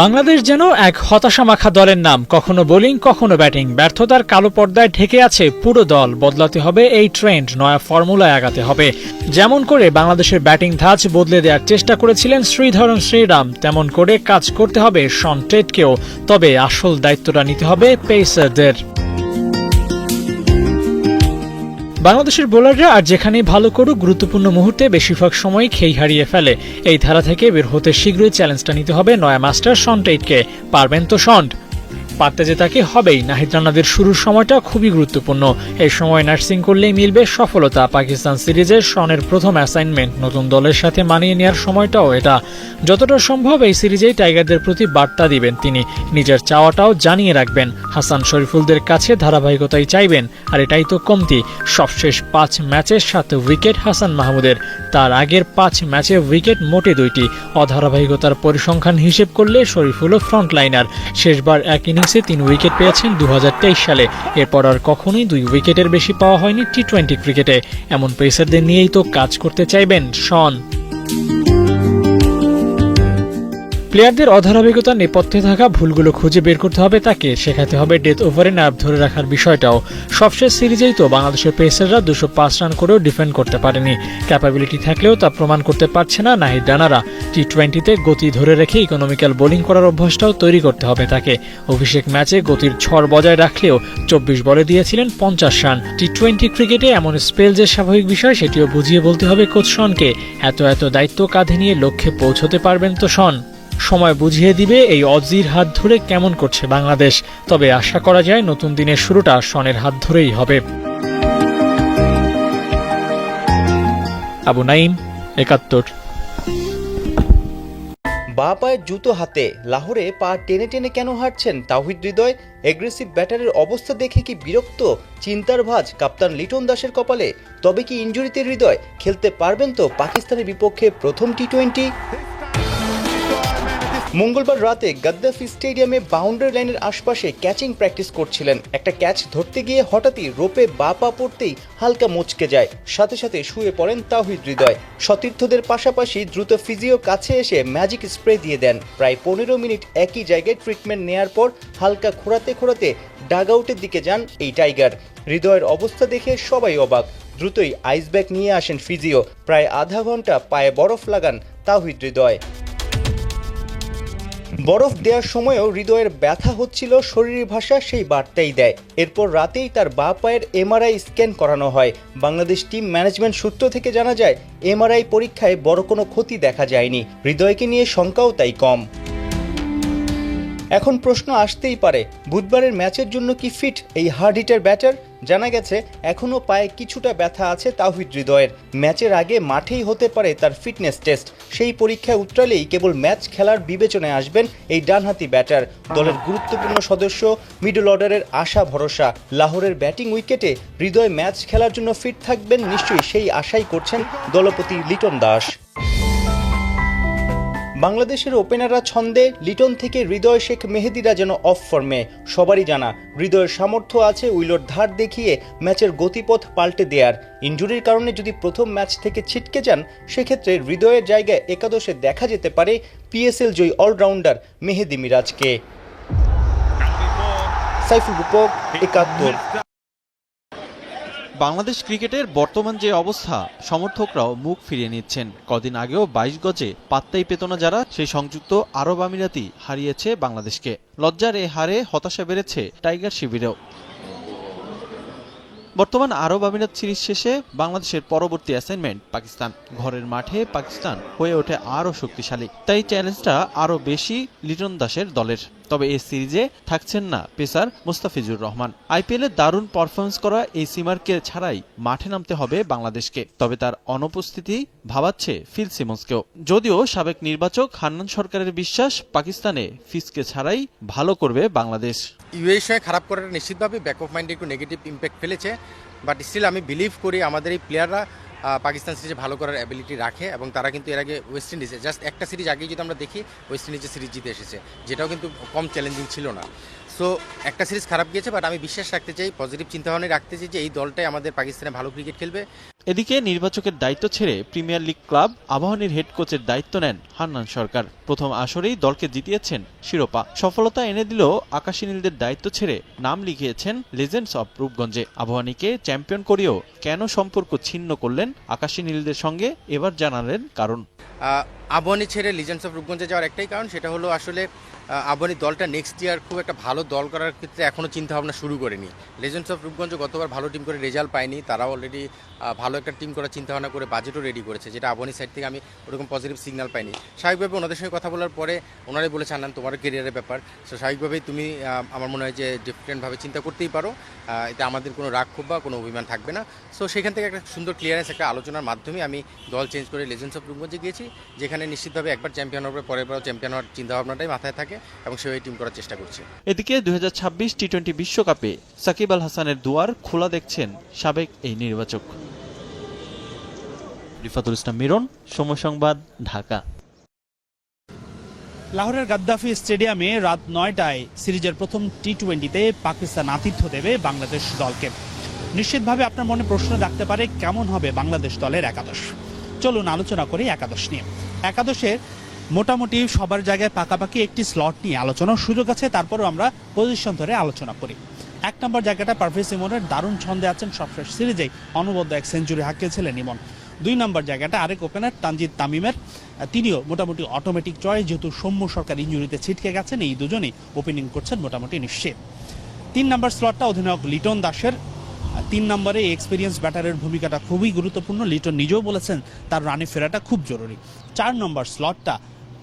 বাংলাদেশ যেন এক হতাশামাখা দলের নাম, কখনো বোলিং, কখনো ব্যাটিং। ব্যর্থতার কালো পর্দায় ঢেকে আছে পুরো দল। বদলাতে হবে এই ট্রেন্ড, নয়া ফর্মুলায় আগাতে হবে। যেমন করে বাংলাদেশের ব্যাটিং ধাঁচ বদলে দেওয়ার চেষ্টা করেছিলেন শ্রীধরন শ্রীরাম। তেমন করে কাজ করতে হবে সন্টেটকেও টেটকেও তবে আসল দায়িত্বটা নিতে হবে পেসারদের। বাংলাদেশের বোলাররা আর যেখানেই ভালো করুক, গুরুত্বপূর্ণ মুহূর্তে বেশিরভাগ সময় খেই হারিয়ে ফেলে। এই ধারা থেকে বের হতে শীঘ্রই চ্যালেঞ্জটা নিতে হবে নয়া মাস্টার শন টেইটকে পারবেন তো শন্ট পারতে যে তাকে হবেই। নাহিদ রানাদের শুরুর সময়টা খুবই গুরুত্বপূর্ণ। এই সময় নার্সিং করলেই মিলবে সফলতা। পাকিস্তান সিরিজের শনের প্রথম অ্যাসাইনমেন্ট নতুন দলের সাথে মানিয়ে নেওয়ার সময়টাও এটা। যতটা সম্ভব এই সিরিজেই টাইগারদের প্রতি বার্তা দিবেন তিনি। নিজের চাওয়াটাও জানিয়ে রাখবেন। হাসান শরীফুলদের কাছে ধারাবাহিকতাই চাইবেন, আর এটাই তো কমতি। সবশেষ পাঁচ ম্যাচের সাত উইকেট হাসান মাহমুদের। তার আগের পাঁচ ম্যাচে উইকেট মোটে দুইটি। অধারাবাহিকতার পরিসংখ্যান হিসেব করলে শরীফুলও ফ্রন্টলাইনার। শেষবার এক ইনিংসে তিন উইকেট পেয়েছেন দু হাজার তেইশ সালে। এরপর আর কখনোই দুই উইকেটের বেশি পাওয়া হয়নি টি টোয়েন্টি ক্রিকেটে। এমন পেসারদের নিয়েই তো কাজ করতে চাইবেন, শন। প্লেয়ারদের অধারাবাহিকতার নেপথ্যে থাকা ভুলগুলো খুঁজে বের করতে হবে তাকে। শেখাতে হবে ডেথ ওভারে নার্ভ ধরে রাখার বিষয়টাও। সবশেষ সিরিজেই তো বাংলাদেশের পেসাররা দুশো পাঁচ রান করেও ডিফেন্ড করতে পারেনি। ক্যাপাবিলিটি থাকলেও তা প্রমাণ করতে পারছে না নাহিদ রানারা। টি টোয়েন্টিতে গতি ধরে রেখে ইকোনমিক্যাল বোলিং করার অভ্যাসটাও তৈরি করতে হবে তাকে। অভিষেক ম্যাচে গতির ছড় বজায় রাখলেও চব্বিশ বলে দিয়েছিলেন পঞ্চাশ রান। টি টোয়েন্টি ক্রিকেটে এমন স্পেল যে স্বাভাবিক বিষয়, সেটিও বুঝিয়ে বলতে হবে কোচ শনকে। এত এত দায়িত্ব কাঁধে নিয়ে লক্ষ্যে পৌঁছতে পারবেন তো শন। সময় বুঝিয়ে দিবে এই অজির হাত ধরে কেমন করছে বাংলাদেশ। তবে আশা করা যায় নতুন দিনের শুরুটা শনের হাত ধরেই হবে। আবু নাইম একাত্তর। বা পায়ের জুতো হাতে, লাহোরে পা টেনে টেনে কেন হাঁটছেন তাহিদ হৃদয়? এগ্রেসিভ ব্যাটারের অবস্থা দেখে কি বিরক্ত? চিন্তার ভাঁজ, কাপ্তান লিটন দাসের কপালে। তবে কি ইঞ্জুরিতে হৃদয়? খেলতে পারবেন তো পাকিস্তানের বিপক্ষে প্রথম টি টোয়েন্টি মঙ্গলবার রাতে গাদ্দাফি স্টেডিয়ামে বাউন্ডারি লাইনের আশপাশে ক্যাচিং প্র্যাকটিস করছিলেন। একটা ক্যাচ ধরতে গিয়ে হঠাৎই রোপে বা পা পড়তেই হালকা মুচকে যায়। সাথে সাথে শুয়ে পড়েন তাহিদ হৃদয়। সতীর্থদের পাশাপাশি দ্রুত ফিজিও কাছে এসে ম্যাজিক স্প্রে দিয়ে দেন। প্রায় পনেরো মিনিট একই জায়গায় ট্রিটমেন্ট নেয়ার পর হালকা খোঁড়াতে খোঁড়াতে ডাগ আউটের দিকে যান এই টাইগার। হৃদয়ের অবস্থা দেখে সবাই অবাক। দ্রুতই আইস ব্যাগ নিয়ে আসেন ফিজিও। প্রায় আধা ঘণ্টা পায়ে বরফ লাগান তাহিদ হৃদয়। বরফ দেওয়ার সময়ও হৃদয়ের ব্যথা হচ্ছিল, শরীরের ভাষা সেই বার্তাই দেয়। এরপর রাতেই তার বা পায়ের এমআরআই স্ক্যান করানো হয়। বাংলাদেশ টিম ম্যানেজমেন্ট সূত্র থেকে জানা যায়, এমআরআই পরীক্ষায় বড় কোনো ক্ষতি দেখা যায়নি। হৃদয়কে নিয়ে শঙ্কাও তাই কম। এখন প্রশ্ন আসতেই পারে, বুধবারের ম্যাচের জন্য কি ফিট এই হার্ড হিটার ব্যাটার? জানা গেছে, এখনও পায়ে কিছুটা ব্যথা আছে তাহিদ হৃদয়ের। ম্যাচের আগে মাঠেই হতে পারে তার ফিটনেস টেস্ট। সেই পরীক্ষায় উতরালেই কেবল ম্যাচ খেলার বিবেচনায় আসবেন এই ডানহাতি ব্যাটার। দলের গুরুত্বপূর্ণ সদস্য, মিডল অর্ডারের আশা, ভরসা। লাহোরের ব্যাটিং উইকেটে হৃদয় ম্যাচ খেলার জন্য ফিট থাকবেন নিশ্চয়ই সেই আশাই করছেন দলপতি লিটন দাস। বাংলাদেশের ওপেনাররা ছন্দে লিটন থেকে হৃদয় শেখ মেহেদিরা যেন অফ ফর্মে সবারই জানা, হৃদয়ের সামর্থ্য আছে উইলোর ধার দেখিয়ে ম্যাচের গতিপথ পাল্টে দেয়ার। ইঞ্জুরির কারণে যদি প্রথম ম্যাচ থেকে ছিটকে যান, সেক্ষেত্রে হৃদয়ের জায়গায় একাদশে দেখা যেতে পারে পিএসএল জয়ী অলরাউন্ডার মেহেদি মিরাজকে। সাইফুল রূপক একাত্তর। বাংলাদেশ ক্রিকেটের বর্তমান যে অবস্থা, সমর্থকরাও মুখ ফিরিয়ে নিচ্ছেন। কদিন আগেও বাইশ গজে পাত্তাই পেত না যারা, সেই সংযুক্ত আরব আমিরাতি হারিয়েছে বাংলাদেশকে। লজ্জার এ হারে হতাশা বেড়েছে টাইগার শিবিরেও। বর্তমান আরব আমিরাত সিরিজ শেষে বাংলাদেশের পরবর্তী অ্যাসাইনমেন্ট পাকিস্তান। ঘরের মাঠে পাকিস্তান হয়ে ওঠে আরও শক্তিশালী। তাই চ্যালেঞ্জটা আরও বেশি লিটন দাসের দলের। তবে এই সিরিজে থাকছেন না পেসার মুস্তাফিজুর রহমান। আইপিএলে দারুণ পারফরমেন্স করা এই সিমারকে ছাড়াই মাঠে নামতে হবে বাংলাদেশকে, তবে তার অনুপস্থিতি ভাবাচ্ছে ফিল সিমন্সকেও। যদিও সাবেক নির্বাচক হান্নান সরকারের বিশ্বাস পাকিস্তানে ফিসকে ছাড়াই ভালো করবে বাংলাদেশ। ইউএর সঙ্গে খারাপ করাটা নিশ্চিতভাবে ব্যাক অফ মাইন্ডে একটু নেগেটিভ ইম্প্যাক্ট ফেলেছে বাট স্টিল আমি বিলিভ করি আমাদের এই প্লেয়াররা পাকিস্তান সিরিজে ভালো করার অ্যাবিলিটি রাখে এবং তারা কিন্তু এর আগে ওয়েস্ট ইন্ডিজে জাস্ট একটা সিরিজ আগেই যদি আমরা দেখি ওয়েস্ট ইন্ডিজের সিরিজ জিতে এসেছে, যেটাও কিন্তু কম চ্যালেঞ্জিং ছিল না। সো একটা সিরিজ খারাপ গিয়েছে বাট আমি বিশ্বাস রাখতে চাই পজিটিভ চিন্তাভাবনা রাখতে চাই যে এই দলটাই আমাদের পাকিস্তানে ভালো ক্রিকেট খেলবে। এদিকে নির্বাচকের দায়িত্ব ছেড়ে প্রিমিয়ার লিগ ক্লাব আবাহনীর হেড কোচের দায়িত্ব নেন হান্নান সরকার। প্রথম আসরেই দলকে জিতিয়েছেন শিরোপা। সফলতা এনে দিলেও আকাশী নীলদের দায়িত্ব ছেড়ে নাম লিখিয়েছেন লেজেন্ডস অব রূপগঞ্জে আবাহনীকে চ্যাম্পিয়ন করেও কেন সম্পর্ক ছিন্ন করলেন আকাশী নীলদের সঙ্গে এবার জানালেন কারণ। আবহানী ছেড়ে লিজেন্ডস অফ রূপগঞ্জে যাওয়ার একটাই কারণ সেটা হলো আসলে আবহানী দলটা নেক্সট ইয়ার খুব একটা ভালো দল করার ক্ষেত্রে এখনও চিন্তাভাবনা শুরু করেনি। লেজেন্ডস অফ রূপগঞ্জ গতবার ভালো টিম করে রেজাল্ট পায়নি। তারা অলরেডি ভালো একটা টিম করার চিন্তাভাবনা করে বাজেটও রেডি করেছে, যেটা আবহানী সাইড থেকে আমি ওরকম পজিটিভ সিগন্যাল পাইনি। স্বাভাবিকভাবে ওনাদের সঙ্গে কথা বলার পরে ওনারাই বলেছে আনান তোমার কেরিয়ারের ব্যাপার। সো স্বাভাবিকভাবেই তুমি আমার মনে হয় যে ডিফারেন্টভাবে চিন্তা করতেই পারো। এতে আমাদের কোনো রাগ ক্ষোভ বা কোনো অভিমান থাকবে না। সো সেখান থেকে একটা সুন্দর ক্লিয়ারেন্স একটা আলোচনার মাধ্যমে আমি দল চেঞ্জ করে লেজেন্ডস অফ রূপগঞ্জে গিয়েছি, যেখানে নিশ্চিতভাবে একবার চ্যাম্পিয়ন হওয়ার পরের বার চ্যাম্পিয়ন হওয়ার চিন্তাভাবনাটাই মাথায় থাকে। এবং সেভাবে টিম করার চেষ্টা করছে। এদিকে দুই টি টোয়েন্টি বিশ্বকাপে সাকিব আল হাসানের দুয়ার খোলা দেখছেন সাবেক এই নির্বাচক। রিফাতুল ইসলাম মিরন সময় সংবাদ ঢাকা। লাহোরের গাদ্দাফি স্টেডিয়ামে রাত নয়টায় সিরিজের প্রথম টি টোয়েন্টিতে পাকিস্তান আতিথ্য দেবে বাংলাদেশ দলকে। নিশ্চিতভাবে আপনার মনে প্রশ্ন রাখতে পারে কেমন হবে বাংলাদেশ দলের একাদশ? চলুন আলোচনা করি একাদশ নিয়ে। একাদশের মোটামুটি সবার জায়গায় পাকাপাকি একটি স্লট নিয়ে আলোচনার সুযোগ আছে, তারপরেও আমরা পজিশন ধরে আলোচনা করি। এক নম্বর জায়গাটা পারভেজ ইমনের দারুণ ছন্দে আছেন সবশেষ সিরিজেই অনবদ্য এক সেঞ্চুরি হাঁকিয়েছিলেন ইমন। দুই নম্বর জায়গাটা আরেক ওপেনার তানজিদ তামিমের। তিনিও মোটামুটি অটোমেটিক চয়েস যেহেতু সৌম্য সরকার ইঞ্জুরিতে ছিটকে গেছেন, এই দুজনেই ওপেনিং করছেন মোটামুটি নিশ্চিত। তিন নম্বর স্লটটা অধিনায়ক লিটন দাসের। তিন নম্বরে এক্সপিরিয়েন্স ব্যাটারের ভূমিকাটা খুবই গুরুত্বপূর্ণ। লিটন নিজেও বলেছেন, তার রানে ফেরাটা খুব জরুরি। চার নম্বর স্লটটা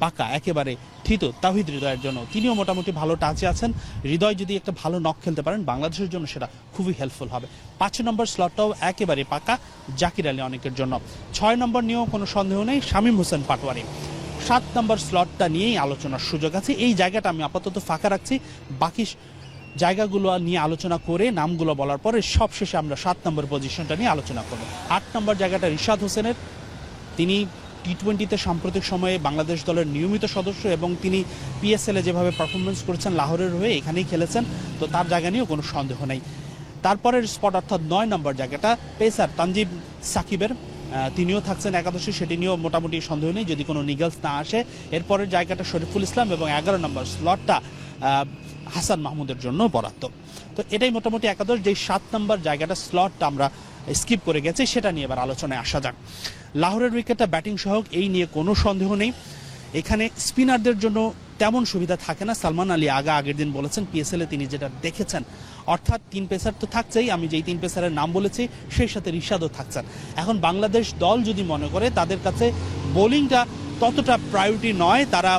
পাকা, একেবারে থিত তাহিদ হৃদয়ের জন্য। তিনিও মোটামুটি ভালো টাচে আছেন। হৃদয় যদি একটা ভালো নক খেলতে পারেন, বাংলাদেশের জন্য সেটা খুবই হেল্পফুল হবে। পাঁচ নম্বর স্লটটাও একেবারে পাকা, জাকির আলী অনেকের জন্য। ছয় নম্বর নিয়েও কোনো সন্দেহ নেই, শামীম হোসেন পাটোয়ারি। সাত নম্বর স্লটটা নিয়েই আলোচনার সুযোগ আছে। এই জায়গাটা আমি আপাতত ফাঁকা রাখছি। বাকি জায়গাগুলো নিয়ে আলোচনা করে নামগুলো বলার পরে সবশেষে আমরা সাত নম্বর পজিশনটা নিয়ে আলোচনা করব। আট নম্বর জায়গাটা রিশাদ হোসেনের। তিনি টি টোয়েন্টিতে সাম্প্রতিক সময়ে বাংলাদেশ দলের নিয়মিত সদস্য এবং তিনি পিএসএলে যেভাবে পারফরমেন্স করেছেন লাহোরের হয়ে এখানেই খেলেছেন, তো তার জায়গা নিয়েও কোনো সন্দেহ নেই। তারপরের স্পট অর্থাৎ নয় নম্বর জায়গাটা পেসার তানজিব সাকিবের। তিনিও থাকছেন একাদশে, সেটি নিয়েও মোটামুটি সন্দেহ নেই, যদি কোনো নিগলস না আসে। এরপরের জায়গাটা শরীফুল ইসলাম এবং এগারো নম্বর স্লটটা হাসান মাহমুদের জন্য বরাদ্দ। তো এটাই মোটামুটি একাদশ যে সাত নম্বর জায়গাটা স্লটটা আমরা স্কিপ করে গেছি, সেটা নিয়ে এবার আলোচনায় আসা যাক। লাহোরের উইকেটটা ব্যাটিং সহক এই নিয়ে কোনো সন্দেহ নেই। এখানে স্পিনারদের জন্য তেমন সুবিধা থাকে না। সালমান আলী আগা আগের দিন বলেছেন পিএসএল এ তিনি যেটা দেখেছেন, অর্থাৎ তিন পেসার তো থাকছেই, আমি যেই তিন পেসারের নাম বলেছি, সেই সাথে রিশাদও থাকছেন। এখন বাংলাদেশ দল যদি মনে করে, তাদের কাছে বোলিংটা ততটা প্রায়োরিটি নয়, তারা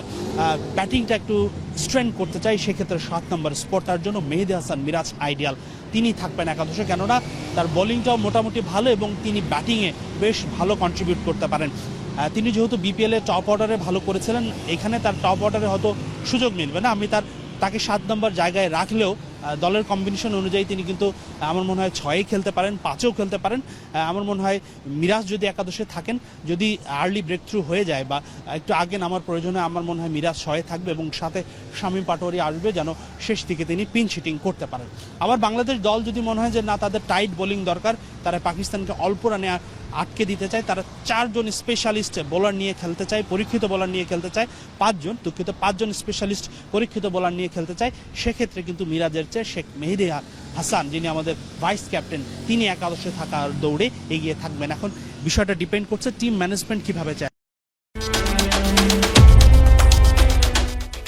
ব্যাটিংটা একটু স্ট্রেন করতে চাই, সেক্ষেত্রে সাত নম্বর স্পট তার জন্য মেহেদি হাসান মিরাজ আইডিয়াল। তিনি থাকবেন একাদশে, কেননা তার বোলিংটাও মোটামুটি ভালো এবং তিনি ব্যাটিংয়ে বেশ ভালো কন্ট্রিবিউট করতে পারেন। তিনি যেহেতু বিপিএলে টপ অর্ডারে ভালো করেছিলেন, এখানে তার টপ অর্ডারে হয়তো সুযোগ মিলবে না। আমি তার, তাকে সাত নম্বর জায়গায় রাখলেও দলের কম্বিনেশন অনুযায়ী তিনি কিন্তু আমার মনে হয় ছয়ে খেলতে পারেন, পাঁচেও খেলতে পারেন। আমার মনে হয় মিরাজ যদি একাদশে থাকেন, যদি আর্লি ব্রেক থ্রু হয়ে যায় বা একটু আগে নামার প্রয়োজনে আমার মনে হয় মিরাজ ছয়ে থাকবে এবং সাথে শামীম পাটোয়ারি আসবে যেন শেষ দিকে তিনি পিন শিটিং করতে পারেন। আবার বাংলাদেশ দল যদি মনে হয় যে না, তাদের টাইট বোলিং দরকার, তারা পাকিস্তানকে অল্প রানে আটকে দিতে চায়। তারা চারজন স্পেশালিস্ট বোলার নিয়ে খেলতে চায়, পরীক্ষিত বোলার নিয়ে খেলতে চায়। পাঁচজন, দুঃখিত, পাঁচজন স্পেশালিস্ট পরীক্ষিত বোলার নিয়ে খেলতে চায়। সেক্ষেত্রে কিন্তু মিরাজের চেয়ে শেখ মেহেদি হাসান, যিনি আমাদের ভাইস ক্যাপ্টেন তিনি একাদশে থাকার দৌড়ে এগিয়ে থাকবেন। এখন বিষয়টা ডিপেন্ড করছে টিম ম্যানেজমেন্ট কীভাবে চায়।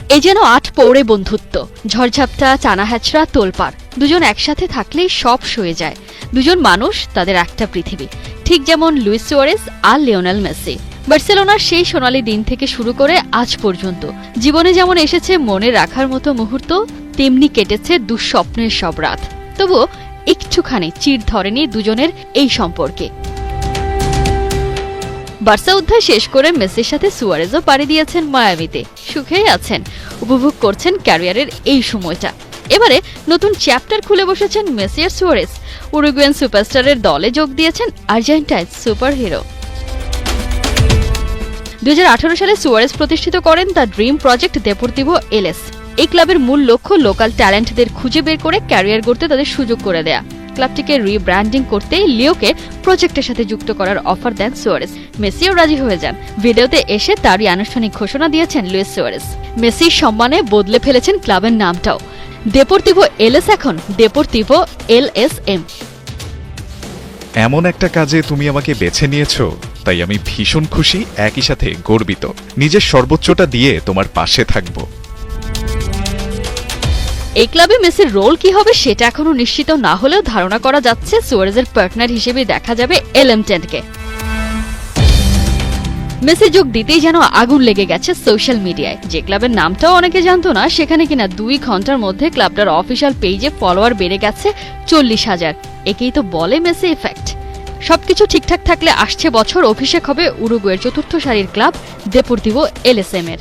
এই যেন আট পৌড়ে বন্ধুত্ব। ঝড়ঝাপটা চানা হ্যাচড়া তোলপাড়। দুজন একসাথে থাকলেই সব সয়ে যায়। দুজন মানুষ, তাদের একটা পৃথিবী। ঠিক যেমন লুইস সুয়ারেস আর লিওনেল মেসি। বার্সেলোনার সেই সোনালী দিন থেকে শুরু করে আজ পর্যন্ত। জীবনে যেমন এসেছে মনে রাখার মতো মুহূর্ত, তেমনি কেটেছে দুঃস্বপ্নের সব রাত। তবুও একটুখানি চির ধরেনি দুজনের এই সম্পর্কে। বার্সা অধ্যায় শেষ করে মেসির সাথে সুয়ারেজও পাড়ি দিয়েছেন মায়ামিতে। সুখেই আছেন, উপভোগ করছেন ক্যারিয়ারের এই সময়টা। এবারে নতুন চ্যাপ্টার খুলে বসেছেন মেসি আর সুয়ারেজ। উরুগুয়েন সুপারস্টারের দলে যোগ দিয়েছেন আর্জেন্টাইন সুপার হিরো দুই সালে সুয়ারেস প্রতিষ্ঠিত করেন the dream project Deportivo LS. এই ক্লাবের মূল লক্ষ্য লোকাল ট্যালেন্টদের খুঁজে বের করে ক্যারিয়ার করতে তাদের সুযোগ করে দেয়া। ক্লাবটিকে রিব্র্যান্ডিং করতে লিওকে প্রজেক্টের সাথে যুক্ত করার অফার দেন সুয়ারেস মেসিও রাজি হয়ে যান। ভিডিওতে এসে তারই আনুষ্ঠানিক ঘোষণা দিয়েছেন লুইস সুয়ারেস মেসির সম্মানে বদলে ফেলেছেন ক্লাবের নামটাও। ডেপোর্তিভো এলএস এখন ডেপোর্তিভো এলএসএম এমন একটা কাজে তুমি আমাকে বেছে নিয়েছো তাই আমি ভীষণ খুশি একই সাথে গর্বিত। নিজের সর্বোচ্চটা দিয়ে তোমার পাশে থাকব। এই ক্লাবে মেসির রোল কি হবে সেটা এখনও নিশ্চিত না হলেও ধারণা করা যাচ্ছে সুয়ারেজের পার্টনার হিসেবে দেখা যাবে এলএম টেনকে মেসি যোগ দিতেই যেন আগুন লেগে গেছে সোশ্যাল মিডিয়ায় যে ক্লাবের নামটাও অনেকে জানতো না, সেখানে কিনা দুই ঘণ্টার মধ্যে ক্লাবটার অফিসিয়াল পেজে ফলোয়ার বেড়ে গেছে চল্লিশ হাজার। একেই তো বলে মেসি ইফেক্ট সবকিছু ঠিকঠাক থাকলে আসছে বছর, অভিষেক হবে উরুগুয়ের চতুর্থ সারির ক্লাব দেপুর্তিভো এলএসএম এর